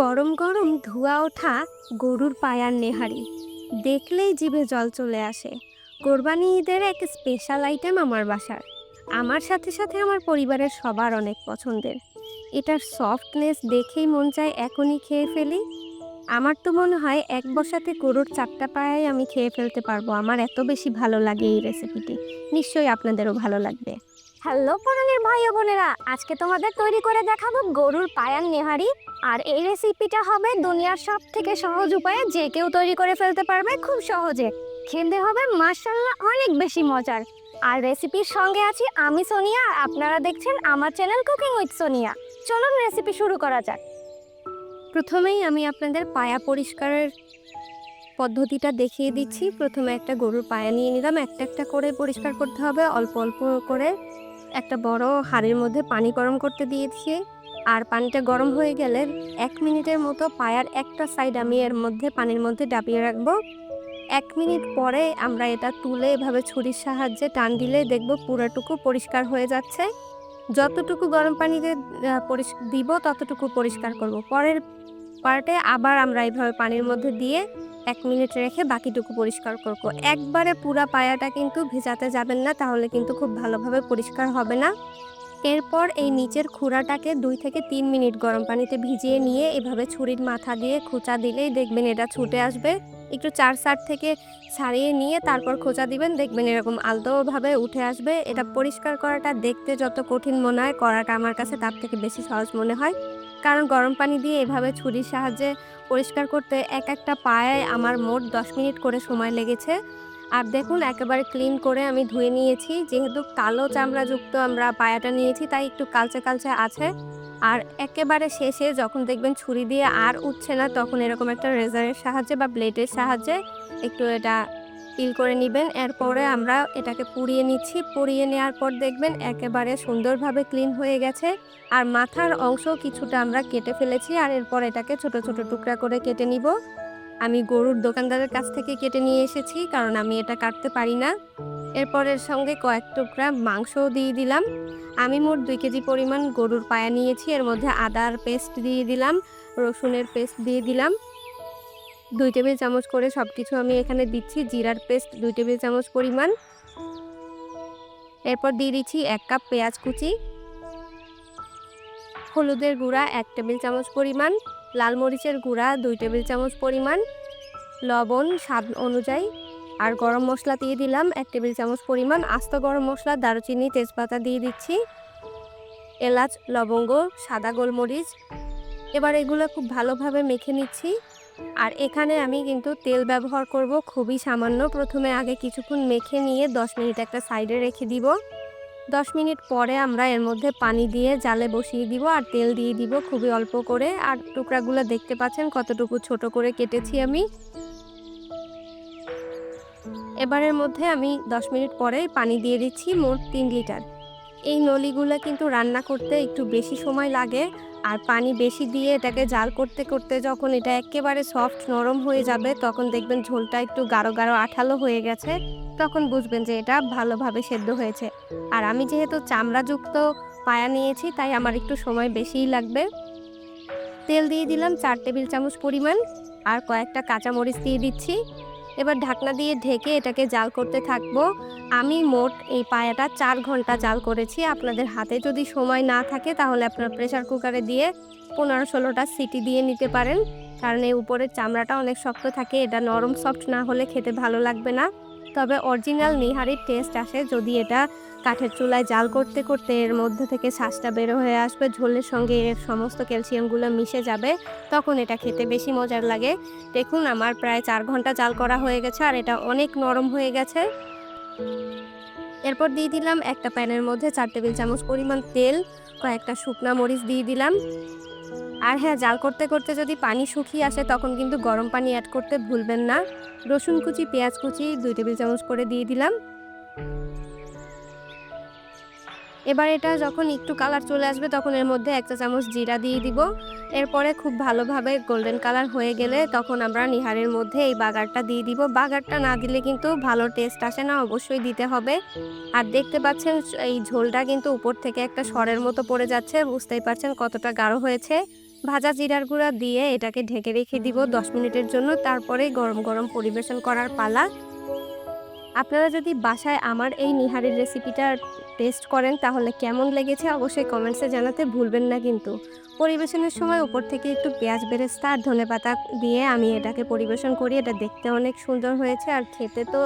গরম গরম ধোয়া ওঠা গরুর পায়ার নেহারি। দেখলেই জিভে জল চলে আসে। কোরবানি ঈদের এক স্পেশাল আইটেম আমার বাসার। আমার সাথে সাথে আমার পরিবারের সবার অনেক পছন্দের। এটার সফটনেস দেখেই মন চায় এখনই খেয়ে ফেলি। আমার তো মনে হয় এক বসাতে গরুর চারটা পায়াই আমি খেয়ে ফেলতে পারব। আমার এত বেশি ভালো লাগে এই রেসিপিটি নিশ্চয়ই আপনাদেরও ভালো লাগবে। হ্যালো পরাণের ভাই ও বোনেরা, আজকে তোমাদের তৈরি করে দেখাবো গরুর পায়ার নেহারি। আর এই রেসিপিটা হবে দুনিয়ার সব থেকে সহজ উপায়ে যে কেউ তৈরি করে ফেলতে পারবে খুব সহজে। খেতে হবে মাসাল্লাহ অনেক বেশি মজার। আর রেসিপির সঙ্গে আছি আমি সোনিয়া, আর আপনারা দেখছেন আমার চ্যানেল কুকিং উইথ সোনিয়া চলুন রেসিপি শুরু করা যাক। প্রথমেই আমি আপনাদের পায়া পরিষ্কারের পদ্ধতিটা দেখিয়ে দিচ্ছি। প্রথমে একটা গরুর পায়া নিয়ে নিলাম। একটা একটা করে পরিষ্কার করতে হবে। অল্প অল্প করে একটা বড় হাঁড়ির মধ্যে পানি গরম করতে দিয়েছি আর পানিটা গরম হয়ে গেলে এক মিনিটের মতো পায়ার একটা সাইড আমি এর মধ্যে পানির মধ্যে ডাবিয়ে রাখব। এক মিনিট পরে আমরা এটা তুলে এভাবে ছুরির সাহায্যে টান দিলে দেখব পুরোটুকু পরিষ্কার হয়ে যাচ্ছে। যতটুকু গরম পানিতে দিব ততটুকু পরিষ্কার করব। পরের পার্টে আবার আমরা এইভাবে পানির মধ্যে দিয়ে এক মিনিট রেখে বাকিটুকু পরিষ্কার করব। একবারে পুরা পায়াটা কিন্তু ভেজাতে যাবেন না, তাহলে কিন্তু খুব ভালোভাবে পরিষ্কার হবে না। এরপর এই নিচের খুঁড়াটাকে দুই থেকে তিন মিনিট গরম পানিতে ভিজিয়ে নিয়ে এভাবে ছুরির মাথা দিয়ে খোঁচা দিলেই দেখবেন এটা ছুটে আসবে। একটু চার সাইড থেকে ছাড়িয়ে নিয়ে তারপর খোঁচা দিবেন, দেখবেন এরকম আলতোভাবে উঠে আসবে। এটা পরিষ্কার করাটা দেখতে যত কঠিন মনে হয়, করাটা আমার কাছে তার থেকে বেশি সহজ মনে হয়। কারণ গরম পানি দিয়ে এভাবে ছুরির সাহায্যে পরিষ্কার করতে এক একটা পায়ে আমার মোট দশ মিনিট করে সময় লেগেছে। আর দেখুন, একেবারে ক্লিন করে আমি ধুয়ে নিয়েছি। যেহেতু কালো চামড়াযুক্ত আমরা পায়াটা নিয়েছি, তাই একটু কালচে কালচে আছে। আর একেবারে শেষে যখন দেখবেন ছুরি দিয়ে আর উঠছে না, তখন এরকম একটা রেজারের সাহায্যে বা ব্লেডের সাহায্যে একটু এটা পিল করে নেবেন। এরপরে আমরা এটাকে পুড়িয়ে নিচ্ছি। পুড়িয়ে নেওয়ার পর দেখবেন একেবারে সুন্দরভাবে ক্লিন হয়ে গেছে। আর মাথার অংশ কিছুটা আমরা কেটে ফেলেছি আর এরপর এটাকে ছোট ছোট টুকরা করে কেটে নিব। আমি গরুর দোকানদারের কাছ থেকে কেটে নিয়ে এসেছি কারণ আমি এটা কাটতে পারি না। এরপরের সঙ্গে কয়েক টুকরা মাংসও দিয়ে দিলাম। আমি মোট দুই কেজি পরিমাণ গরুর পায়া নিয়েছি। এর মধ্যে আদার পেস্ট দিয়ে দিলাম, রসুনের পেস্ট দিয়ে দিলাম। দুই টেবিল চামচ করে সব কিছু আমি এখানে দিচ্ছি, জিরার পেস্ট দুই টেবিল চামচ পরিমাণ। এরপর দিয়ে দিচ্ছি এক কাপ পেঁয়াজ কুচি। হলুদের গুঁড়া এক টেবিল চামচ পরিমাণ, লাল মরিচের গুঁড়া দুই টেবিল চামচ পরিমাণ। লবণ স্বাদ অনুযায়ী আর গরম মশলা দিয়ে দিলাম এক টেবিল চামচ পরিমাণ আস্ত গরম মশলা, দারুচিনি, তেজপাতা দিয়ে দিচ্ছি, এলাচ, লবঙ্গ, সাদা গোলমরিচ। এবার এগুলো খুব ভালোভাবে মেখে নিচ্ছি। আর এখানে আমি কিন্তু তেল ব্যবহার করব খুবই সামান্য। প্রথমে আগে কিছুক্ষণ মেখে নিয়ে দশ মিনিট একটা সাইডে রেখে দিব। দশ মিনিট পরে আমরা এর মধ্যে পানি দিয়ে জালে বসিয়ে দিব আর তেল দিয়ে দিব খুবই অল্প করে। আর টুকরাগুলো দেখতে পাচ্ছেন কতটুকু ছোট করে কেটেছি আমি। এবারের মধ্যে আমি দশ মিনিট পরে পানি দিয়ে দিচ্ছি মোট তিন লিটার। এই নলিগুলো কিন্তু রান্না করতে একটু বেশি সময় লাগে আর পানি বেশি দিয়ে এটাকে জাল করতে করতে যখন এটা একেবারে সফট নরম হয়ে যাবে তখন দেখবেন ঝোলটা একটু গাঢ় গাঢ় আঠালো হয়ে গেছে, তখন বুঝবেন যে এটা ভালোভাবে সেদ্ধ হয়েছে। আর আমি যেহেতু চামড়াযুক্ত পায়া নিয়েছি তাই আমার একটু সময় বেশিই লাগবে। তেল দিয়ে দিলাম চার টেবিল চামচ পরিমাণ আর কয়েকটা কাঁচামরিচ দিয়ে দিচ্ছি। এবার ঢাকনা দিয়ে ঢেকে এটাকে জাল করতে থাকব। আমি মোট এই পায়াটা চার ঘণ্টা জাল করেছি। আপনাদের হাতে যদি সময় না থাকে, তাহলে আপনারা প্রেশার কুকারে দিয়ে পনেরো ষোলোটা সিটি দিয়ে নিতে পারেন। কারণ এই উপরের চামড়াটা অনেক শক্ত থাকে, এটা নরম সফট না হলে খেতে ভালো লাগবে না। তবে অরিজিনাল নিহারির টেস্ট আসে যদি এটা কাঠের চুলায় জাল করতে করতে এর মধ্যে থেকে শ্বাসটা বেরো হয়ে আসবে, ঝোলের সঙ্গে এর সমস্ত ক্যালসিয়ামগুলো মিশে যাবে, তখন এটা খেতে বেশি মজার লাগে। দেখুন, আমার প্রায় চার ঘণ্টা জাল করা হয়ে গেছে আর এটা অনেক নরম হয়ে গেছে। এরপর দিয়ে দিলাম একটা প্যানের মধ্যে চার টেবিল চামচ পরিমাণ তেল, কয়েকটা শুকনা মরিচ দিয়ে দিলাম। আর হ্যাঁ জাল করতে করতে যদি পানি শুকিয়ে আসে, তখন কিন্তু গরম পানি অ্যাড করতে ভুলবেন না। রসুন কুচি, পেঁয়াজ কুচি, দুই টেবিল চামচ করে দিয়ে দিলাম। এবার এটা যখন একটু কালার চলে আসবে, তখন এর মধ্যে এক চা চামচ জিরা দিয়ে দিব। এরপরে খুব ভালোভাবে গোল্ডেন কালার হয়ে গেলে তখন আমরা নিহারের মধ্যে এই বাগারটা দিয়ে দিব। বাগারটা না দিলে কিন্তু ভালো টেস্ট আসে না, অবশ্যই দিতে হবে। আর দেখতে পাচ্ছেন এই ঝোলটা কিন্তু উপর থেকে একটা সরের মতো পড়ে যাচ্ছে, বুঝতেই পারছেন কতটা গাঢ় হয়েছে। ভাজা জিরার গুঁড়া দিয়ে এটাকে ঢেকে রেখে দিব দশ মিনিটের জন্য, তারপরে গরম গরম পরিবেশন করার পালা। আপনারা যদি বাসায় আমার এই নিহারির রেসিপিটা টেস্ট করেন তাহলে কেমন লেগেছে অবশ্যই কমেন্টসে জানাতে ভুলবেন না কিন্তু। পরিবেশনের সময় উপর থেকে একটু পেঁয়াজ বেরেস্তা আর ধনে পাতা দিয়ে আমি এটাকে পরিবেশন করি। এটা দেখতে অনেক সুন্দর হয়েছে আর খেতে তো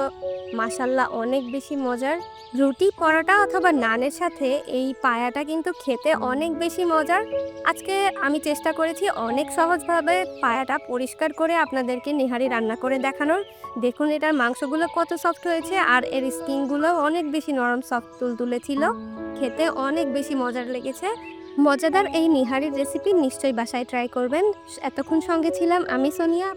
মাসাল্লাহ অনেক বেশি মজার। রুটি পরোটা অথবা নানের সাথে এই পায়াটা কিন্তু খেতে অনেক বেশি মজার। আজকে আমি চেষ্টা করেছি অনেক সহজভাবে পায়াটা পরিষ্কার করে আপনাদেরকে নিহারি রান্না করে দেখানোর। দেখুন এটার মাংসগুলো কত সফট হয়েছে আর এর স্কিনগুলো অনেক বেশি নরম সফট তুলতুলে ছিল। খেতে অনেক বেশি মজার লেগেছে। মজাদার এই নিহারির রেসিপি নিশ্চয়ই বাসায় ট্রাই করবেন। এতক্ষণ সঙ্গে ছিলাম আমি সোনিয়া।